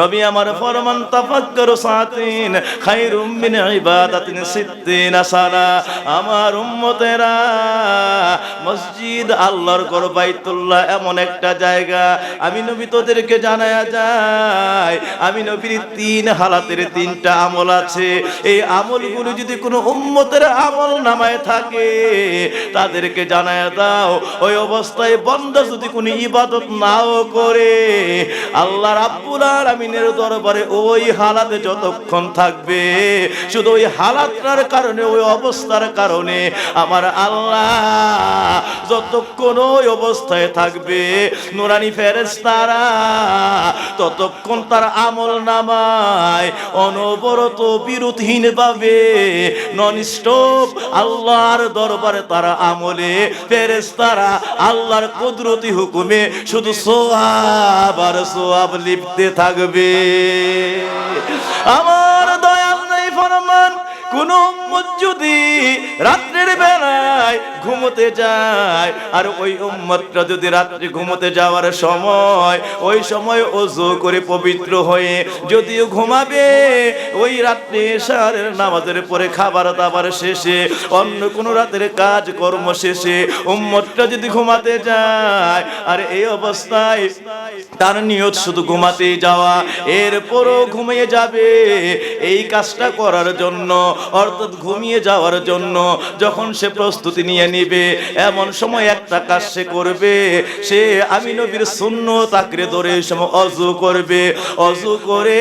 নবী আমার ফরমান তাফাক্কারু সাতিন খায়রুম মিন ইবাদাতিন সিদ্দিন সানা আমার উম্মতেরা মসজিদ আল্লাহর ঘর বাইতুল্লাহ এমন একটা জায়গা। আমি নবী তোদেরকে জানায়া যায়, আমি নবীর তিন হালাতের তিনটা আমল আছে। এই আমলগুলো যদি কোনো উম্মতের আমল নামায় থাকে, তাদেরকে জানায়া দাও। ওই অবস্থায় বন্ধ যদি কোনো ইবাদত নাও করে, আল্লাহ রাব্বুল আলামিনের দরবারে ওই হালাতে যতক্ষণ থাকবে, শুধু ওই হালাতটার কারণে, ওই অবস্থার কারণে আমার আল্লাহ যতক্ষণ ওই অবস্থায় থাকবে, নুরানি ফেরেস্তারা ততক্ষণ তার আমল নামায় অনবরত বিরোধহীন ভাবে নন স্টপ আল্লাহর দরবারে তারা আমলে ফেরেস্তারা আল্লাহর কুদরতি হুকুমে শুধু সোয়াব আর সোয়াব লিখতে থাকবে। আমার দয়াল নাই ফরমান কোন উম্মত যদি রাত্রের বেলায় ঘুমোতে যায়, আর ওই উম্মতটা যদি রাত্রে ঘুমোতে যাওয়ার সময়, ওই সময় ওযু করে পবিত্র হয়ে যদিও ঘুমাবে, ওই রাত্রে এশারের নামাজের পরে খাবার দাবার শেষে, অন্য কোন রাতের কাজ কর্ম শেষে উম্মতটা যদি ঘুমাতে যায়, আর এই অবস্থায় তার নিয়ত শুধু ঘুমাতেই যাওয়া, এরপরও ঘুমিয়ে যাবে, এই কাজটা করার জন্য অর্থাৎ ঘুমিয়ে যাওয়ার জন্য যখন সে প্রস্তুতি নিয়ে নিবে, এমন সময় একটা কাজ সে করবে। সে আমি নবীর শূন্য তাকরে ধরে সময় অজু করবে। অজু করে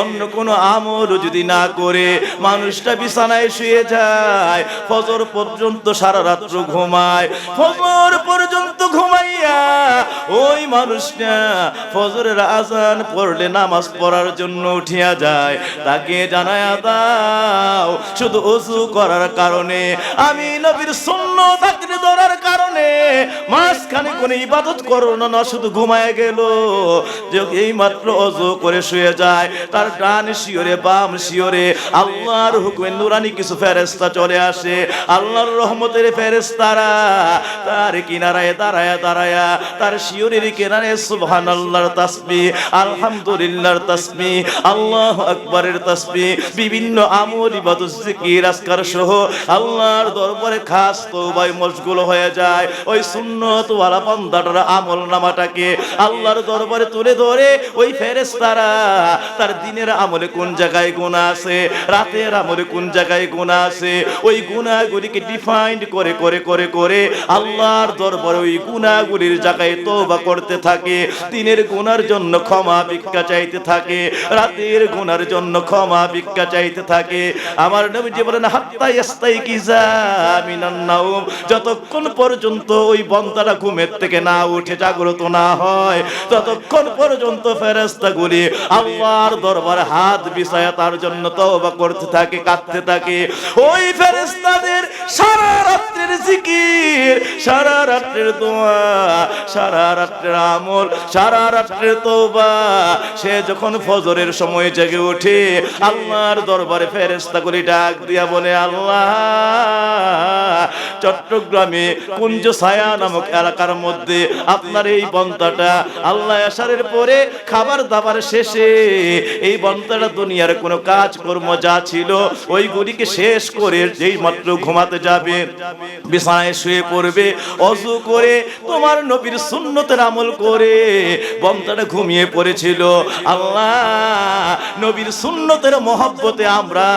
অন্য কোনো আমল যদি না করে, মানুষটা বিছানায় শুয়ে যায়, ফজর পর্যন্ত সারা রাত্র ঘুমায়। ফজর পর্যন্ত ঘুমাইয়া ওই মানুষটা ফজরের আজান পড়লে নামাজ পড়ার জন্য উঠিয়া যায়। তাকে জানায়া দাও শুধু অজু করার কারণে, আমি নবীর শূন্য চাকরি ধরার কারণে মাঝখানে কোনো ইবাদত করো না না, শুধু ঘুমায় গেল। যে এই মাত্র অজু করে শুয়ে যায়, তার ডান শিওরে বাম শিওরে আল্লাহর হুকুমে নুরানি কিছু ফেরেস্তা চলে আসে। আল্লাহর রহমতের ফেরেস্তারা তার কিনারায় দাঁড়ায়া দাঁড়ায়া তার শিওরের কিনারে সুবহান আল্লাহর তাসবি আলহামদুলিল্লাহর তাসবি আল্লাহ আকবরের তাসবি বিভিন্ন আমল, ইবাদত জিকির আজকার সহ আল্লাহর দরবারে খাস তওবায় মশগুল হয়ে যায়। ওই সুন্নত ওয়ালা বান্দাটার আমল নামাটাকে আল্লাহর দরবারে তুলে ধরে ওই ফেরেশতারা, তার দিনের আমলে কোন জায়গায় গুনাহ আছে, রাতের আমলে কোন জায়গায় গুনাহ আছে, ওই গুনাহগুলিকে ডিফাইন্ড করে করে করে করে আল্লাহর দরবারে ওই গুনাহগুলির জায়গায় তওবা করতে থাকে, দিনের গুনার জন্য ক্ষমা ভিক্ষা চাইতে থাকে, রাতের গুনার জন্য ক্ষমা ভিক্ষা চাইতে থাকে। আমার নবীজি বলেন, হাত্তা ইয়াস্তাই কিজা মিনান নাউম যতক্ষণ পর্যন্ত ওই বন্দারা ঘুমের থেকে না উঠে জাগ্রত না হয়, ততক্ষণ পর্যন্ত ফেরেশতাগুলি আল্লাহর দরবারে হাত বিছায়া তার জন্য তওবা করতে থাকে, কাঁদতে থাকে। ওই ফেরেশতাদের সারা রাত্রের জিকির, সারা রাত্রের দোয়া, সারা রাত্রের আমল, সারা রাত্রের তওবা। সে যখন ফজরের সময় জেগে ওঠে, আল্লাহর দরবারে ফেরেশতাগুলি ডাক দিয়া বলে আল্লাহ। চট্টগ্রামে কুঞ্জ ছায়া নামক এলাকার মধ্যে আপনার এই বন্তাটা আল্লাহ আসারের পরে খাবার দাবার শেষে এই বন্তাটা দুনিয়ার কোনো কাজ কর্ম যা ছিল ওইগুলিকে শেষ করে যেই মাত্র ঘুমাতে যাবে, বিছানায় শুয়ে পড়বে, অজু করে তোমার নবীর সুন্নতের আমল করে বন্তাটা ঘুমিয়ে পড়েছিল। আল্লাহ নবীর সুন্নতের মহব্বতে আমরা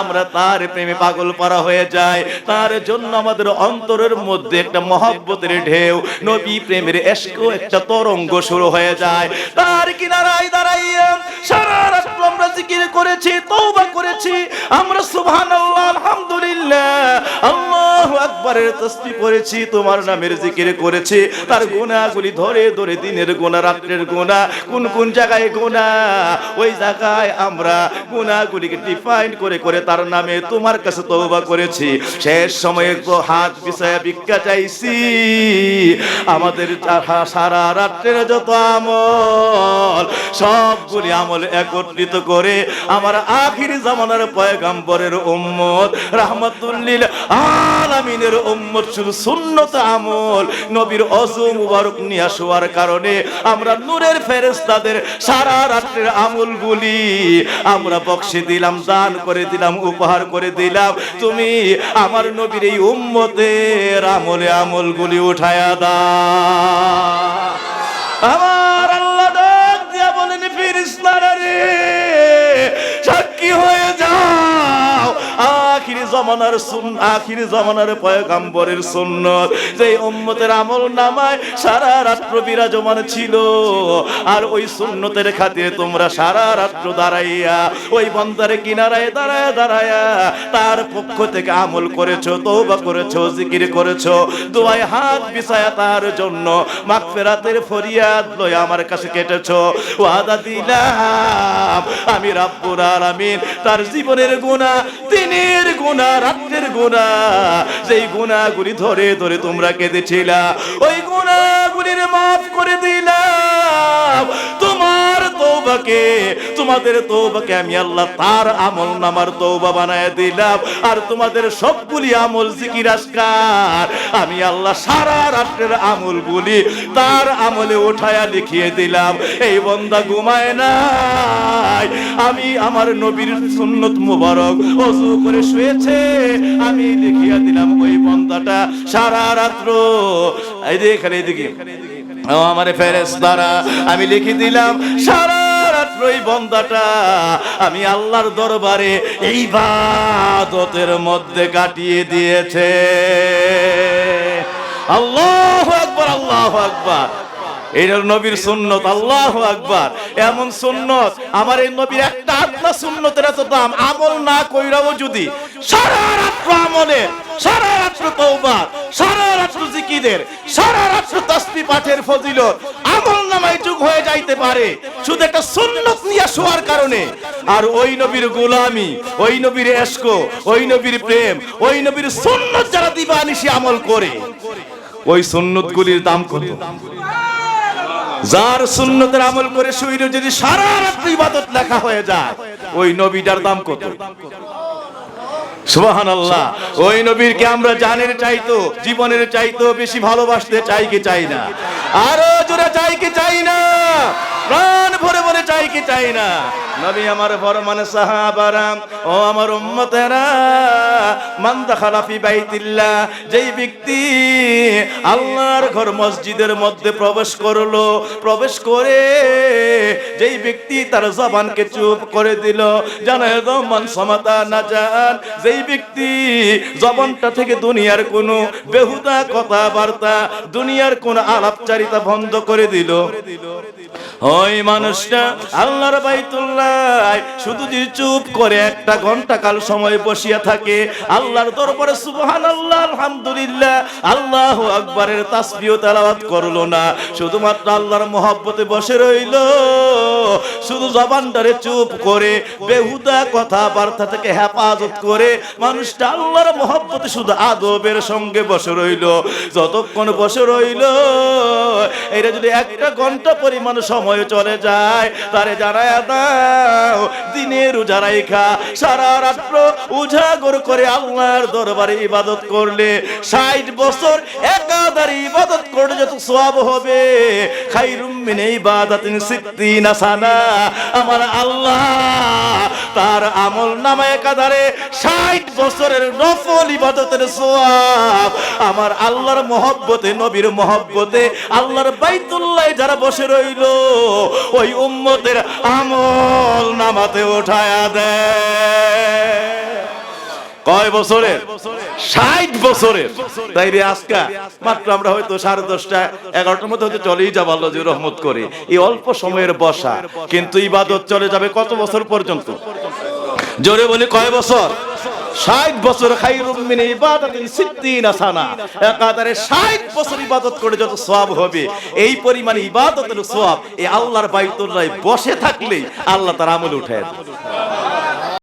আমরা তার প্রেমে পাগল পারা হয়ে যায় তার জন্য আমাদের অন্তরের মধ্যে একটা মহব্বতের ঢেউ, নবী প্রেমের এসকো একটা তরঙ্গ শুরু হয়ে যায়। তার কিনারায় দাঁড়াইয়া সারা রাত্র আমরা জিকির করেছি, তওবা করেছি। আমরা সুবহানাল্লাহ, আলহামদুলিল্লাহ, আল্লাহু আকবারের তাসবিহ করেছি তোমার নামের জিকির করেছি। তার গুনাহগুলি ধরে ধরে দিনের গুনাহ, রাত্রের গুনাহ, কোন কোন জায়গায় গুনাহ? ওই জায়গায় আমরা গুনাহগুলিকে ডিফাইন করে করে তার নামে তোমার কাছে তওবা করেছি। শেষ সময়ে হাত বিছায়া ভিক্ষা চাইছি। আমাদের সারা- রাত্রের যত আমল, সবগুলি আমল একত্রিত করে আমার আখির জামানার পয়গাম্বরের উম্মত, রাহমাতুল্লিল আলামিনের উম্মত শুধু সুন্নত আমল, নবীর অজু মুবারক নিয়ে শোয়ার কারণে আমরা নূরের ফেরেশতাদের সারা রাত্রের আমলগুলি আমরা বক্সে দিলাম, দান করে দিলাম, উপহার করে দিলাম। তুমি আমার নবীর এই উম্মতের আমলে আমলগুলি উঠায়া দা আমার আল্লাহ দেখ দিয়া বলেন ফিরিস্তারে সাক্ষী হয়ে জমানার সুন আখিরি জমানার পয়গাম্বরের সুন্নত যে উম্মতের আমল নামায় সারা রাত্র বিরাজমান ছিল, আর ওই সুন্নতের খাতিরে তোমরা সারা রাত্র দাঁড়াইয়া ওই বন্দারে কিনারায় দাঁড়ায় দাঁড়ায়া তার পক্ষ থেকে আমল করেছ তৌবা করেছ, জিকির করেছ, দোয়ায় হাত বিছায়া তার জন্য মাগফিরাতের ফরিয়াদ লয়ে আমার কাছে কেটেছো। ওয়াদা দিলাম, আমি রাব্বুল আলামিন তার জীবনের গুনাহ দিনের গুণা রাতের গোনা যেই গুণাগুলি ধরে ধরে তোমরা কেঁদেছিলা, ওই গুণাগুলির মাফ করে তোমার তৌবাকে তোমাদের তৌবাকে আমি আল্লাহ তার আমল নামার তৌবা বানায় দিলাম। আর তোমাদের সবগুলি আমল জিকির আসকার আমি আল্লাহ সারা রাত্রের আমলগুলি তার আমলে উঠায়া লিখিয়ে দিলাম। এই বন্দা ঘুমায় নাই। আমি আমার নবীর সুন্নত মুবারক অজু করে শুয়েছে। আমি লিখিয়া দিলাম ওই বন্দাটা সারা রাত্র। এই এখানে এদিকে। আমার ফেরেস দ্বারা আমি লিখে দিলাম, সারা রাত্র এই বন্দাটা আমি আল্লাহর দরবারে এই বাদতের মধ্যে কাটিয়ে দিয়েছে। আল্লাহ আকবার আল্লাহ আকবার। হলো নবীর সুন্নত, আল্লাহ আকবার। এমন সুন্নত, আমার এই নবীর একটা আত্মা সুন্নতের এত দাম, আমল না কইরাও যদি সারা রাত্র আমলে, সারা রাত্র তওবা সারা রাত্র জিকিরের, সারা রাত্র তাসবিহ পাঠের ফজিলত, আমল নামায় যুগ হয়ে যাইতে পারে। শুধু একটা সুন্নত নিয়ে শোয়ার কারণে। আর ওই নবীর গোলামি, ওই নবীর এশক, ওই নবীর প্রেম, ওই নবীর সুন্নত যারা দিবানিশি আমল করে, ওই সুন্নত গুলির দাম কত? যার সুন্নতের আমল করে শুইলে যদি সারা রাত্রি ইবাদত লেখা হয়ে যায়, ওই নবীটার দাম কত? সুবাহান আল্লাহ ওই নবীরকে আমরা জানের চাইতো, জীবনের চাইতো, বেশি ভালোবাসতে চাই কি চাই না? আরও জোরে চাই কি চাই না? প্রাণ ভরে চাই কি চাই না? নবী আমার ফরমান সাহাবারাম ও আমার উম্মতেরা, মান দাখালা ফি বাইতিল্লাহ, যেই ব্যক্তি আল্লাহর ঘর মসজিদের মধ্যে প্রবেশ করল, প্রবেশ করে যেই ব্যক্তি তার জবানকে চুপ করে দিল জানায় মান সমাতা না যান যেই ব্যক্তি জবানটা থেকে দুনিয়ার কোনো বেহুদা কথাবার্তা, দুনিয়ার কোন আলাপচারিতা বন্ধ করে দিল। ওই মানুষটা আল্লাহর বাইতুল্লাহ, শুধু যদি চুপ করে একটা ঘণ্টা কাল সময় বসিয়া থাকে, আল্লাহর দরবারে সুবহান আল্লাহ আলহামদুলিল্লাহ, আল্লাহ আকবরের তাসবিহ তেলাওয়াত করল না। শুধুমাত্র আল্লাহর মহব্বতে বসে রইল। শুধু জবানটারে চুপ করে, বেহুদা কথাবার্তা থেকে হেফাজত করে মানুষটা আল্লাহর মহব্বতে শুধু আদবের সঙ্গে বসে রইল। যতক্ষণ বসে রইল এটা যদি একটা ঘণ্টা পরিমাণ সময় চলে যায়, তারে জানায় দাও দিনের খা সারা রাত্র উজাগর করে আল্লাহর দরবারে ইবাদত করলে ষাট বছর একাধারে ইবাদত করলে যত সওয়াব হবে। খাইরুম ইবাদত সিদ্ধি না সানা আমার আল্লাহ তার আমল নামা একাধারে ষাট বছরের নফল ইবাদতের সওয়াব। আমার আল্লাহর মহব্বতে, নবীর মহব্বতে, আল্লাহর বাইতুল্লাহ যারা বসে রইল, ওই উম্মতের আমল নামাতে ওঠায়া দেয়। কয় বছরের? ষাট বছরের। তাই রে আজকা মাত্র আমরা হয়তো সাড়ে দশটা, এগারোটার মধ্যে হয়তো চলেই যাব, আল্লাহ রহমত করে। এই অল্প সময়ের বসা। কিন্তু ইবাদত চলে যাবে কত বছর পর্যন্ত? জোরে বলি কয় বছর ষাট বছর খাই মিন ইবাদাতিন সিদ্দিনা একাধারে ষাট বছর ইবাদত করে যত সওয়াব হবে, এই পরিমাণ ইবাদতের সওয়াব এই আল্লাহর বাইতুল্লাহ বসে থাকলেই আল্লাহ তার আমল দেয়।